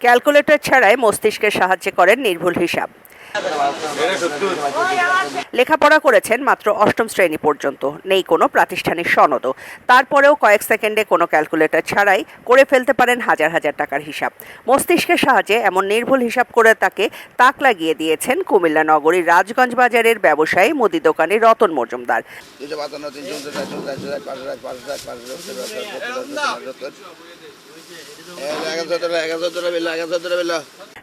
Calculator ছাড়াই মস্তিষ্কের সাহায্যে করেন নির্ভুল হিসাব। লেখাপড়া করেছেন মাত্র অষ্টম শ্রেণি পর্যন্ত। নেই কোনো প্রাতিষ্ঠানিক সনদও। তারপরেও কয়েক সেকেন্ডে কোনো ক্যালকুলেটর ছাড়াই করে ফেলতে পারেন হাজার হাজার টাকার হিসাব। মস্তিষ্কের সাহায্যে এমন নির্ভুল হিসাব করে তাকে তাক লাগিয়ে দিয়েছেন কুমিল্লা নগরীর রাজগঞ্জ বাজারের ব্যবসায়ী মুদি দোকানি রতন মজুমদার।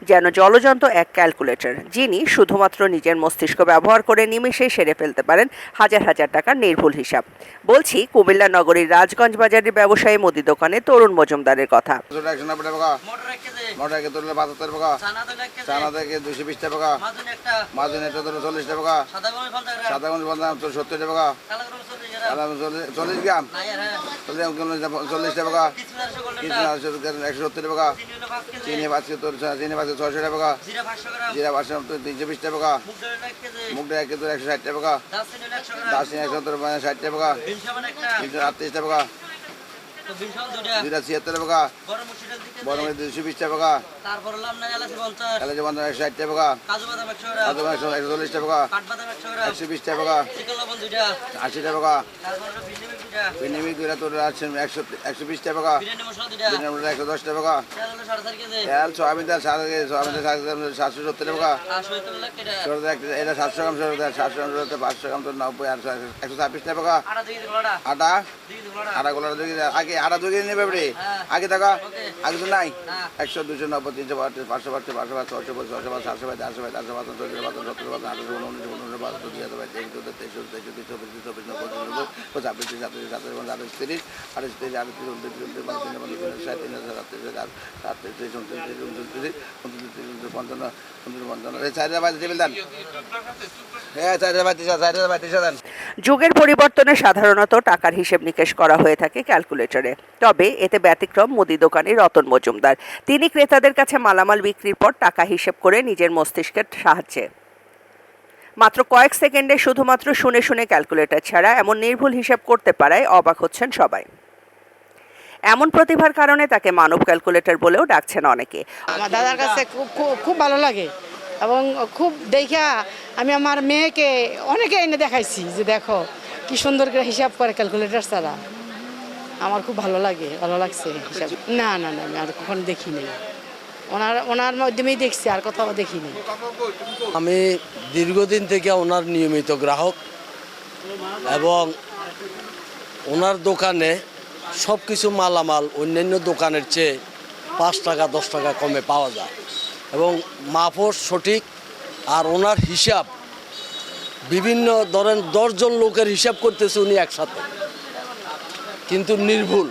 যেন জলযন্ত এক ক্যালকুলেটর, যিনি শুধুমাত্র নিজের মস্তিষ্ক ব্যবহার করে নিমেষে সেরে ফেলতে পারেন হাজার হাজার টাকার নির্ভুল হিসাব। বলছি, কুমিল্লা নগরীর রাজগঞ্জ বাজারের ব্যবসায়ী মুদি দোকানে তরুণ মজুমদারের কথা। মোটর একে তুললে বাহাত্তর টাকা চানা থেকে দুশো বিশ টাকা মাজন এটা ধরো চল্লিশ টাকা সাদা গমের ফল টাকা গুণ বললাম তো সত্তর টাকা চল্লিশ গ্রাম চল্লিশ হ্যাঁ টাকা একশো সত্তর টাকা চিনি পাঁচশো তোর চিনি পাঁচশো ছয়শো টাকা জিরা পাঁচশো গ্রাম তিনশো বিশ টাকা মুগ ডাল এক কেজি একশো ষাট টাকা হলো একশো সত্তর ষাট টাকা তিনশো আটত্রিশ টাকা দুইটা ছিয়াত্তর টাকা বড় দুশো বিশ টাকা এলাচি পঞ্চাশ একশো ষাট টাকা কাজু বাদাম একশো চল্লিশ টাকা বিশ টাকা আশি টাকা তারপর দুইটা তোর একশো একশো বিশ টাকা দশ টাকা তেল সোয়াবিন তেল সাত সোয়াবিন তেল সাতশো সত্তর টাকা এটা সাতশো গ্রাম সাতশো গ্রাম পাঁচশো গ্রাম তোর নব্বই একশো ছাব্বিশ টাকা আটা আটা কেজি আগে আটা দুই নেবে রে হ্যাঁ। আগে টাকা আগে তো নাই একশো দুশো নব্বই তিনশো বাহাত্তর পাঁচশো বাহাত্তর পাঁচশো বাহাত্তর ছশো পঁচিশ ছশো পাঁচ সাতশো পাঁচ চারশো পাঁচ চারশো পাঁচ চল্লিশ পাঁচ সত্তর পাঁচ আঠারোশো উনিশশো উনিশশো বাহাত্তর দুই হাজার বাইশ তেইশ চোদ্দ তেইশ চোদ্দ তেইশ চব্বিশ নব্বই পঁচাশি ছাব্বিশ সাতাশ সাতাশ আঠাশ তিরিশ আঠাশ তিরিশ আঠাশ তিরিশ উনত্রিশ উনত্রিশ পঞ্চাশ পঞ্চাশ পঞ্চাশ তিন হাজার সাতত্রিশ সাতত্রিশ তিরিশ উনত্রিশ তিরিশ উনত্রিশ তিরিশ উনত্রিশ উনত্রিশ পঞ্চান্ন উনত্রিশ পঞ্চান্ন চার হাজার বাইশ টেবিল দেন হ্যাঁ চার হাজার বাইশ চার হাজার বাইশ দেন যুগের পরিবর্তনে সাধারণত টাকার হিসেব নিকেশ করা হয়ে থাকে ক্যালকুলেটরে। তবে এতে ব্যতিক্রম মুদি দোকানি রতন মজুমদার। তিনি ক্রেতাদের কাছে মালামাল বিক্রির পর টাকা হিসেব করে নিজের মস্তিষ্কের সাহায্যে। মাত্র কয়েক সেকেন্ডে শুধুমাত্র শুনে শুনে ক্যালকুলেটর ছাড়া এমন নির্ভুল হিসাব করতে পারায় অবাক হচ্ছেন সবাই। এমন প্রতিভার কারণে তাকে মানব ক্যালকুলেটর বলেও ডাকছেন অনেকে। আমার দাদার কাছে খুব খুব ভালো লাগে এবং খুব দেখা আমি আমার মেয়েকে অনেকে এনে দেখাইছি যে দেখো, কি সুন্দর করে হিসাব করে ক্যালকুলেটর ছাড়া। আমার খুব ভালো লাগে, ভালো লাগছে হিসাব। না না না, আমি আর কখন দেখিনি ওনার ওনার মাধ্যমেই দেখছি, আর কোথাও দেখিনি আমি দীর্ঘদিন থেকে ওনার নিয়মিত গ্রাহক এবং ওনার দোকানে সব কিছু মালামাল, অন্যান্য দোকানের চেয়ে পাঁচ টাকা, দশ টাকা কমে পাওয়া যায়। এবং মাপও সঠিক আর ওনার হিসাব, বিভিন্ন ধরেন দশজন লোকের হিসাব করতেছে উনি একসাথে। কিন্তু নির্ভুল।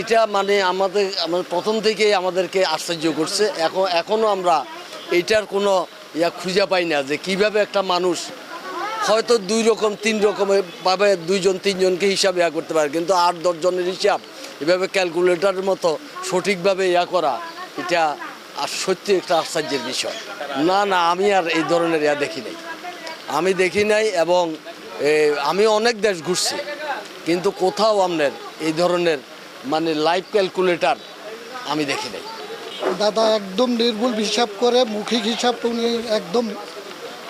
এটা মানে আমাদের আমার প্রথম থেকেই আমাদেরকে আশ্চর্য করছে। এখন এখনও আমরা এইটার কোনো ইয়া খুঁজে পাই না যে কীভাবে একটা মানুষ হয়তো দুই রকম, তিন রকমের ভাবে দুইজন, তিনজনকে হিসাব ইয়া করতে পারে। কিন্তু আট দশজনের হিসাব এভাবে ক্যালকুলেটরের মতো সঠিকভাবে ইয়া করা, এটা আর সত্যি একটা আশ্চর্যের বিষয়। না না আমি আর এই ধরনের ইয়া দেখি নাই। আমি দেখি নাই এবং আমি অনেক দেশ ঘুরছি কিন্তু কোথাও আপনার এই ধরনের মানে লাইভ ক্যালকুলেটার আমি দেখি নাই। দাদা একদম নির্ভুল হিসাব করে মুখিক হিসাব উনি একদম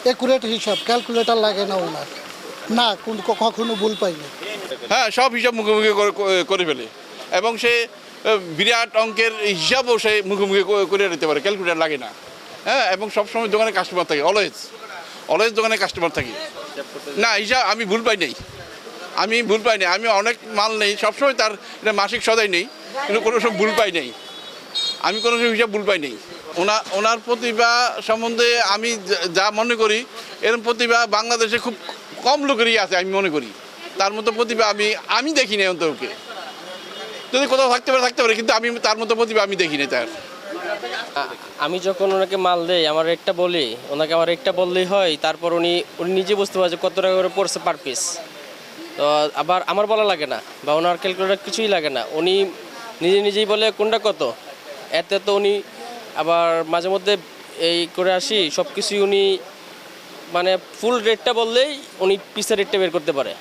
একুরেট হিসাব ক্যালকুলেটার লাগে না ওনার। না কোন কখনো ভুল পাইনি। হ্যাঁ সব হিসাব মুখোমুখি করে ফেলে। এবং সে বিরাট অঙ্কের হিসাবও সে মুখোমুখি করে- নিতে পারে ক্যালকুলেটার লাগে না। হ্যাঁ এবং সবসময় দোকানে কাস্টমার থাকে অলওয়েজ অলওয়েজ দোকানে কাস্টমার থাকি। না হিসাব আমি ভুল পাই নাই। আমি ভুল পাই নাই, আমি অনেক মাল নেই, সবসময় তার এটা মাসিক সদাই নেই, কিন্তু কোনো সময় ভুল পাই নাই। আমি কোনো সময় হিসাব ভুল পাই নাই। ওনা, ওনার প্রতিভা সম্বন্ধে আমি যা- মনে করি এরকম প্রতিভা বাংলাদেশে খুব কম লোকেরই আছে, আমি মনে করি। তার মতো প্রতিভা আমি আমি দেখি নাই অন্তরকে। যদি কোথাও থাকতে পারে থাকতে পারে, কিন্তু আমি তার মতো প্রতিভা আমি দেখি নাই তার। আমি যখন ওনাকে মাল দেই, আমার একটা বলি, ওনাকে আমার একটা বললেই হয়, তারপর উনি উনি নিজে বুঝতে পারে যে কত টাকা করে পড়ছে পার পিস তো আবার আমার বলা লাগে না, বা ওনার ক্যালকুলেটার কিছুই লাগে না। উনি নিজে নিজেই বলে কোনটা কত। এতে তো উনি আবার মাঝে মধ্যে এই করে আসি সব কিছুই উনি মানে ফুল রেটটা বললেই উনি পিসের রেটটা বের করতে পারে।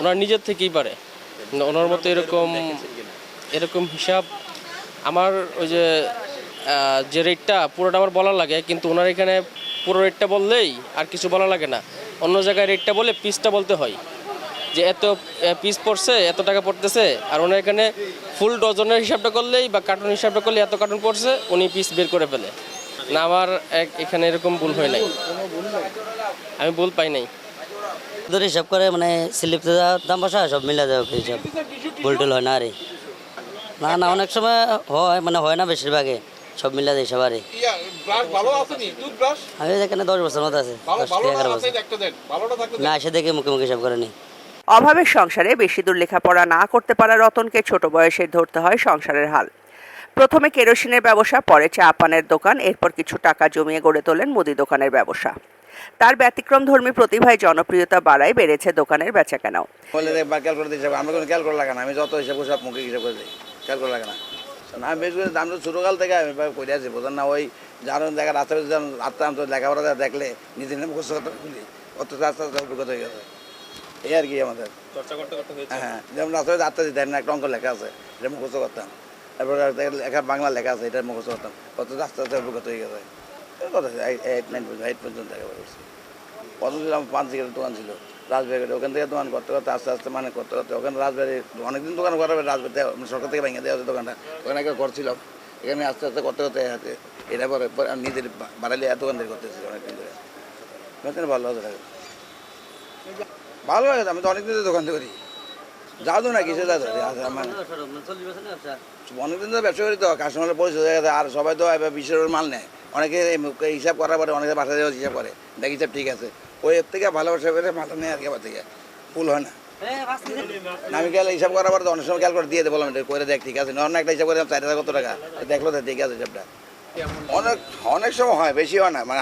ওনার নিজের থেকেই পারে। ওনার মতো এরকম এরকম হিসাব আমার ওই যে যে রেটটা পুরোটা আমার বলা লাগে, কিন্তু ওনার এখানে পুরো রেটটা বললেই আর কিছু বলা লাগে না। অন্য জায়গায় রেটটা বলে পিসটা বলতে হয়। যে এত পিস পড়ছে, এত টাকা পড়তেছে, আর ওনার এখানে ফুল ডজনের হিসাবটা করলেই বা কার্টুন হিসাবটা করলে এত কার্টুন পড়ছে, উনি পিস বের করে ফেলে। না, আমার এক- এখানে এরকম ভুল হয় নাই। আমি ভুল পাই নাই। হিসাব করে মানে স্লিপ দাম বসা সব মিলে যাবে হিসাব। ভুলটুল হয় না আরে। না না অনেক সময় হয় মানে হয় না বেশিরভাগে সব মিলে যায় সবারই। ইয়া আমি এখানে দশ বছর মতো আছে এগারো বছর। না এসে দেখে মুখে মুখে হিসাব করে নি। অভাবের সংসারে বেশি দূর লেখাপড়া না করতে পারা রতনকে ছোট বয়সে ধরতে হয় সংসারের হাল। প্রথমে কেরোসিনের ব্যবসা পরে চা পানের দোকান এরপর কিছু টাকা জমিয়ে গড়ে তোলেন মুদি দোকানের ব্যবসা। তার ব্যতিক্রম ধর্মী প্রতিভায় জনপ্রিয়তা বাড়ায় বেড়েছে দোকানের বেচাকেনাও। আমরা কোনো ক্যালকুলেট লাগে না আমি যত হিসাব সব মুখে হিসাব করে দিই ক্যালকুলেট লাগে না না আমি বেশ করে তো ছোটোকাল থেকে আমি করে আছি বোঝেন না ওই জানো দেখা রাস্তা বেশি রাস্তা আমি তো লেখাপড়া দেখলে নিজের নামে মুখস্থ কথা খুলি অত আস্তে আস্তে অভিজ্ঞতা হয়ে গেছে এই আর কি আমাদের হ্যাঁ যেমন রাস্তা বেশি আটটা না একটা অঙ্ক লেখা আছে এটা মুখস্থ করতাম তারপর লেখা বাংলা লেখা আছে এটা মুখস্থ করতাম অত আস্তে আস্তে অভিজ্ঞতা হয়ে গেছে কথা এইট নাইন পর্যন্ত এইট পর্যন্ত লেখাপড়া করছি প্রথম ছিল আমার পান সিগারেট দোকান ছিল রাজবাড়িতে ওখান থেকে দোকান করতে করতে আস্তে আস্তে মানে করতে করতে ওখানে রাজবাড়ি অনেকদিন দোকান করা হবে রাজবাড়িতে মানে সরকার থেকে ভেঙে দেওয়া হচ্ছে দোকানটা। ওখানে একটা ঘর ছিল এখানে আস্তে আস্তে করতে করতে হাতে এটা পরে নিজের বাড়ালে এত দোকান থেকে করতেছি অনেকদিন ধরে। ভালো আছে লাগে ভালো লাগে আমি তো অনেকদিন ধরে দোকান করি। যাও না কিসে যাও মানে অনেকদিন ধরে ব্যবসা করি তো কাস্টমারের পরিচয় হয়ে গেছে আর সবাই তো উপর মাল নেয়। অনেকে হিসাব করার পরে অনেকে বাসা যাওয়ার হিসাব করে। দেখ হিসাব ঠিক আছে। ওই এর থেকে ভালোবাসা করে মাল নেয় আর কি থেকে। ভুল হয় না। না, আমি গেলে হিসাব করার পরে তো অনেক সময় ক্যাল করে দিয়ে দেবো বললাম এটা করে দেখ ঠিক আছে? অন্য একটা হিসাব করে চার হাজার কত টাকা? দেখল তো ঠিক আছে হিসাবটা। অনেক অনেক সময় হয় বেশি হয় না মানে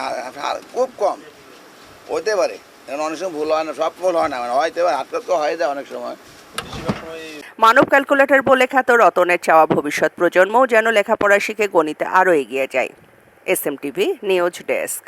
খুব কম। হইতে পারে। কারণ অনেক সময় ভুল হয় না সব ভুল হয় না মানে হয়তো পারে হাতটা তো হয়ে যায় অনেক সময়। মানব ক্যালকুলেটর বলে খ্যাত রতনের চাওয়া ভবিষ্যৎ প্রজন্মও যেন লেখাপড়া শিখে গণিতে আরও এগিয়ে যায়। S M TV news desk